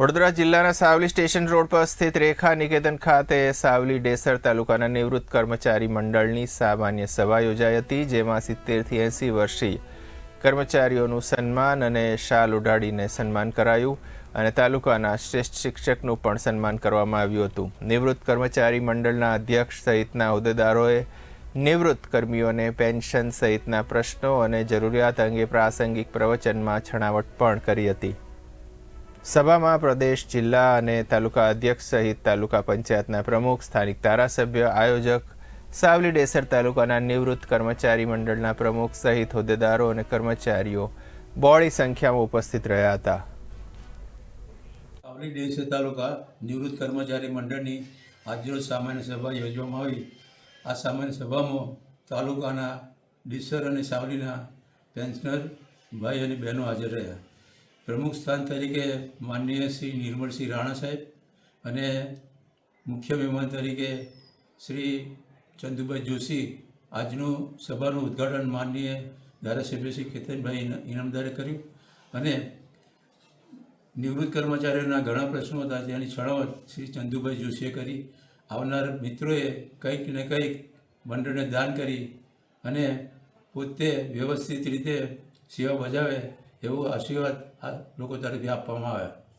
વડોદરા જિલ્લાના Savli station road પર સ્થિત રેખા નિકેતન ખાતે સાવલી ડેસર તાલુકાના નિવૃત્ત કર્મચારી મંડળની સામાન્ય સભા યોજાઈ હતી, જેમાં સિત્તેરથી એંસી વર્ષીય કર્મચારીઓનું સન્માન અને શાલ ઉડાડીને સન્માન કરાયું અને તાલુકાના શ્રેષ્ઠ શિક્ષકનું પણ સન્માન કરવામાં આવ્યું હતું. નિવૃત્ત કર્મચારી મંડળના અધ્યક્ષ સહિતના હોદ્દેદારોએ નિવૃત્ત કર્મીઓને પેન્શન સહિતના પ્રશ્નો અને જરૂરિયાત અંગે પ્રાસંગિક પ્રવચનમાં છણાવટ પણ કરી હતી. સભામાં પ્રદેશ, જિલ્લા અને તાલુકા અધ્યક્ષ સહિત તાલુકા પંચાયતના પ્રમુખ, સ્થાનિક ધારાસભ્ય, આયોજક, સાવલી ડેસર તાલુકાના નિવૃત્ત કર્મચારી મંડળના પ્રમુખ સહિત હોદ્દેદારો અને કર્મચારીઓ બોડી સંખ્યામાં ઉપસ્થિત રહ્યા હતા. સાવલી ડેસર તાલુકા નિવૃત્ત કર્મચારી મંડળની આજરોજ સામાન્ય સભા યોજવામાં આવી. આ સામાન્ય સભામાં તાલુકાના ડીસર અને સાવલીના પેન્શનર ભાઈ અને બહેનો હાજર રહ્યા. પ્રમુખ સ્થાન તરીકે માનનીય શ્રી નિર્મળસિંહ રાણા સાહેબ અને મુખ્ય મહેમાન તરીકે શ્રી ચંદુભાઈ જોશી આજનું સભાનું ઉદ્ઘાટન માનનીય ધારાસભ્ય શ્રી કેતનભાઈ ઇનામદારે કર્યું અને નિવૃત્ત કર્મચારીઓના ઘણા પ્રશ્નો હતા જેની છણાવટ શ્રી ચંદુભાઈ જોશીએ કરી. આવનાર મિત્રોએ કંઈક ને કંઈક મંડળને દાન કરી અને પોતે વ્યવસ્થિત રીતે સેવા બજાવે એવો આશીર્વાદ આ લોકો તરફથી આપવામાં આવ્યા